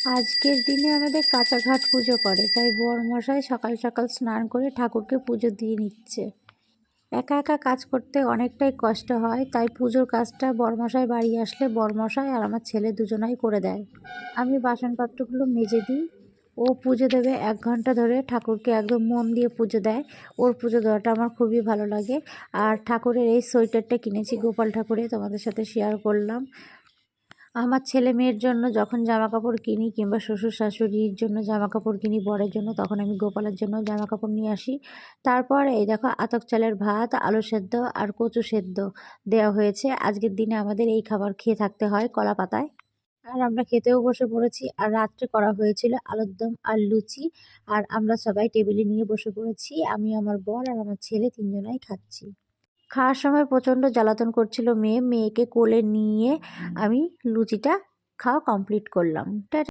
আজকের দিনে আমাদের কাঁচা ঘাট পুজো করে, তাই বরমশাই সকাল সকাল স্নান করে ঠাকুরকে পুজো দিয়ে নিচ্ছে। একা একা কাজ করতে অনেকটাই কষ্ট হয়, তাই পুজোর কাজটা বরমশাই বাড়ি আসলে বরমশাই আর আমার ছেলে দুজনাই করে দেয়। আমি বাসনপত্রগুলো মেজে দিই, ও পুজো দেবে এক ঘণ্টা ধরে, ঠাকুরকে একদম মন দিয়ে পুজো দেয়। ওর পুজো দেওয়াটা আমার খুবই ভালো লাগে। আর ঠাকুরের এই সোয়েটারটা কিনেছি গোপাল ঠাকুরে তোমাদের সাথে শেয়ার করলাম। আমার ছেলে মেয়ের জন্য যখন জামা কাপড় কিনি কিংবা শ্বশুর শাশুড়ির জন্য জামা কাপড় কিনি, বরের জন্য, তখন আমি গোপালের জন্য জামা কাপড় নিয়ে আসি। তারপর এই দেখো, আতক চালের ভাত, আলু সেদ্ধ আর কচু সেদ্ধ দেওয়া হয়েছে। আজকের দিনে আমাদের এই খাবার খেয়ে থাকতে হয় কলা পাতায়। আর আমরা খেতেও বসে পড়েছি। আর রাত্রে করা হয়েছিল আলুর দম আর লুচি। আর আমরা সবাই টেবিলে নিয়ে বসে পড়েছি। আমি, আমার বর আর আমার ছেলে তিনজনাই খাচ্ছি। খাওয়ার সময় প্রচণ্ড জ্বালাতন করছিল মেয়ে মেয়েকে কোলে নিয়ে আমি লুচিটা খাওয়া কমপ্লিট করলাম।